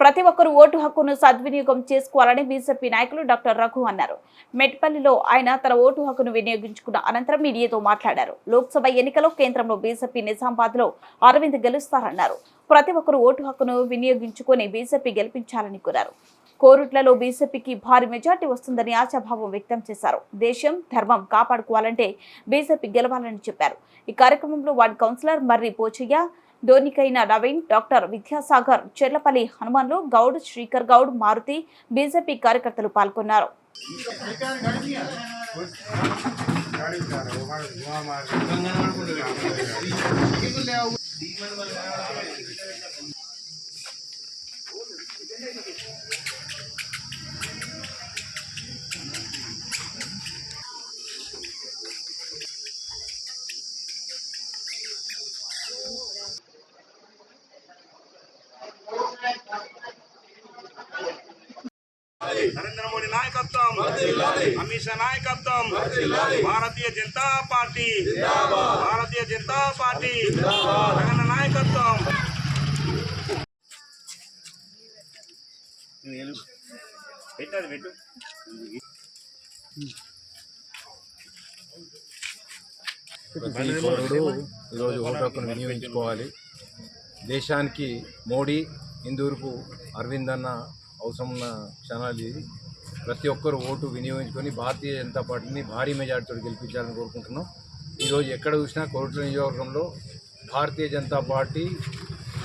ప్రతి ఒక్కరూ ఓటు హక్కును సద్వినియోగం చేసుకోవాలని బీజేపీ నాయకులు డాక్టర్ రఘు అన్నారు. మెట్పల్లిలో ఆయన తన ఓటు హక్కును వినియోగించుకున్న అనంతరం మీడియాతో మాట్లాడారు. లోక్సభ ఎన్నికలో కేంద్రంలో బీజేపీ నిజామాబాద్లో అరవింద్ గెలుస్తారన్నారు. ప్రతి ఒక్కరూ ఓటు హక్కును వినియోగించుకొని బీజేపీ గెలిపించాలని కోరారు. కోరుట్లలో బీజేపీకి భారీ మెజార్టీ వస్తుందని ఆశాభావం వ్యక్తం చేశారు. దేశం ధర్మం కాపాడుకోవాలంటే బీజేపీ గెలవాలని చెప్పారు. ఈ కార్యక్రమంలో వార్డు కౌన్సిలర్ మర్రి పోచయ్య ధోనికైన నవీన్ డాక్టర్ విద్యాసాగర్ చెర్లపల్లి హనుమాన్లు గౌడ్ శ్రీకర్ గౌడ్ మారుతి బీజేపీ కార్యకర్తలు పాల్గొన్నారు. నరేంద్ర మోడీ నాయకత్వం. అమిత్ షా నాయకత్వం. భారతీయ జనతా పార్టీ. భారతీయ జనతా పార్టీ. జగన్ నాయకత్వం. పెట్టదు పెట్టు పౌరుడు ఈరోజు ఓటు హక్కును వినియోగించుకోవాలి. దేశానికి మోడీ ఇందూరుకు అరవింద్ అన్న అవసరం ఉన్న క్షణాలు ఇది ప్రతి ఒక్కరు ఓటు వినియోగించుకొని భారతీయ జనతా పార్టీని భారీ మెజార్టీతో గెలిపించాలని కోరుకుంటున్నాం. ఈరోజు ఎక్కడ చూసినా కోరుట్ల నియోజకవర్గంలో భారతీయ జనతా పార్టీ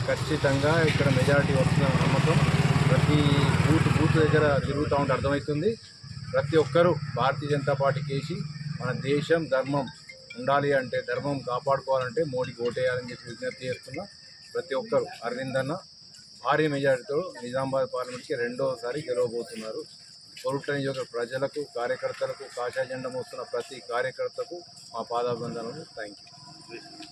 ఖచ్చితంగా ఇక్కడ మెజారిటీ వస్తుందన్న నమ్మకం ప్రతి బూత్ బూత్ దగ్గర తిరుగుతూ ఉంటే అర్థమవుతుంది. ప్రతి ఒక్కరూ భారతీయ జనతా పార్టీకి వేసి మన దేశం ధర్మం ఉండాలి అంటే ధర్మం కాపాడుకోవాలంటే మోడీకి ఓటేయాలని చెప్పి విజ్ఞప్తి చేస్తున్నా. ప్రతి ఒక్కరు అరవింద్ అన్న భారీ మెజార్టీతో నిజామాబాద్ పార్లమెంట్కి రెండోసారి గెలవబోతున్నారు. కొరుట్ల నియోజక ప్రజలకు కార్యకర్తలకు కాషాయ జెండా మోస్తున్న ప్రతి కార్యకర్తకు మా పాదాభివందనలు. Thank you